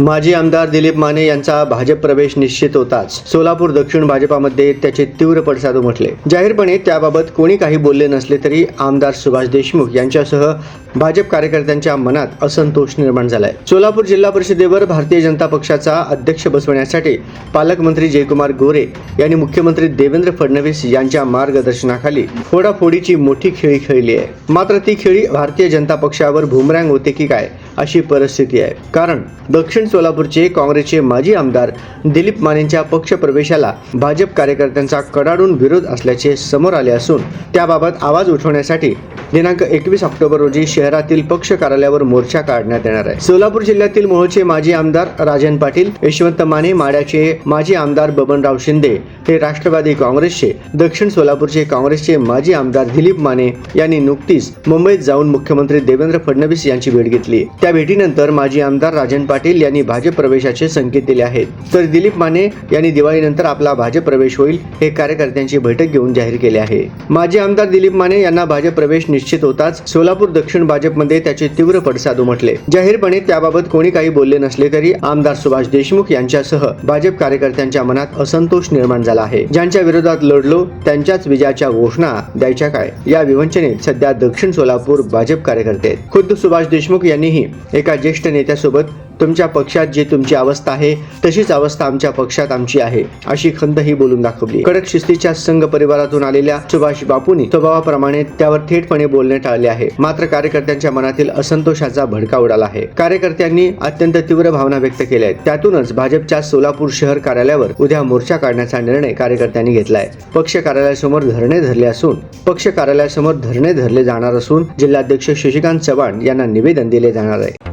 माजी आमदार दिलीप माने यांचा भाजप प्रवेश निश्चित होताच. सोलापूर दक्षिण भाजपामध्ये त्याचे तीव्र पडसाद उमटले. जाहीरपणे त्याबाबत कोणी काही बोलले नसले तरी आमदार सुभाष देशमुख यांच्यासह भाजप कार्यकर्त्यांच्या मनात असंतोष निर्माण झालाय. सोलापूर जिल्हा परिषदेवर भारतीय जनता पक्षाचा अध्यक्ष बसवण्यासाठी पालकमंत्री जयकुमार गोरे यांनी मुख्यमंत्री देवेंद्र फडणवीस यांच्या मार्गदर्शनाखाली फोडाफोडीची मोठी खेळी खेळली आहे. मात्र ती खेळी भारतीय जनता पक्षावर भूमरँग होते की काय अशी परिस्थिती आहे. कारण दक्षिण सोलापूरचे काँग्रेसचे माजी आमदार दिलीप मानेंच्या पक्ष प्रवेशाला भाजप कार्यकर्त्यांचा कडाडून विरोध असल्याचे समोर आले असून त्याबाबत आवाज उठवण्यासाठी दिनांक एकवीस ऑक्टोबर रोजी शहरातील पक्ष कार्यालयावर मोर्चा काढण्यात येणार आहे. सोलापूर जिल्ह्यातील मोहोळचे माजी आमदार राजन पाटील यशवंत माने माड्याचे माजी आमदार बबनराव शिंदे हे राष्ट्रवादी काँग्रेसचे दक्षिण सोलापूरचे काँग्रेसचे माजी आमदार दिलीप माने यांनी नुकतीच मुंबईत जाऊन मुख्यमंत्री देवेंद्र फडणवीस यांची भेट घेतली. त्या भेटीनंतर माजी आमदार राजन पाटील यांनी भाजप प्रवेशाचे संकेत दिले आहेत. तर दिलीप माने यांनी दिवाळीनंतर आपला भाजप प्रवेश होईल हे कार्यकर्त्यांची बैठक घेऊन जाहीर केले आहे. माजी आमदार दिलीप माने यांना भाजप प्रवेश निश्चित होताच सोलापूर दक्षिण भाजपमध्ये त्याचे तीव्र पडसाद उमटले. जाहीरपणे त्याबाबत कोणी काही बोलले नसले तरी आमदार सुभाष देशमुख यांच्यासह भाजप कार्यकर्त्यांच्या मनात असंतोष निर्माण झाला आहे. ज्यांच्या विरोधात लढलो त्यांच्याच विजयाच्या घोषणा द्यायच्या काय? या विवंचनेत सध्या दक्षिण सोलापूर भाजप कार्यकर्ते आहेत. खुद्द सुभाष देशमुख यांनीही एका ज्येष्ठ नेत्यासोबत तुमच्या पक्षात जी तुमची अवस्था आहे तशीच अवस्था आमच्या पक्षात आमची आहे अशी खंत ही बोलून दाखवली. कडक शिस्तीच्या संघ परिवारातून आलेल्या सुभाष बापूंनी स्वभावाप्रमाणे त्यावर थेटपणे बोलणे टाळले आहे. मात्र कार्यकर्त्यांच्या मनातील असंतोषाचा भडका उडाला आहे. कार्यकर्त्यांनी अत्यंत तीव्र भावना व्यक्त केल्या आहेत. त्यातूनच भाजपच्या सोलापूर शहर कार्यालयावर उद्या मोर्चा काढण्याचा निर्णय कार्यकर्त्यांनी घेतलाय. पक्ष कार्यालयासमोर धरणे धरले असून पक्ष कार्यालयासमोर धरणे धरले जाणार असून जिल्हाध्यक्ष शशिकांत चव्हाण यांना निवेदन दिले जाणार आहे.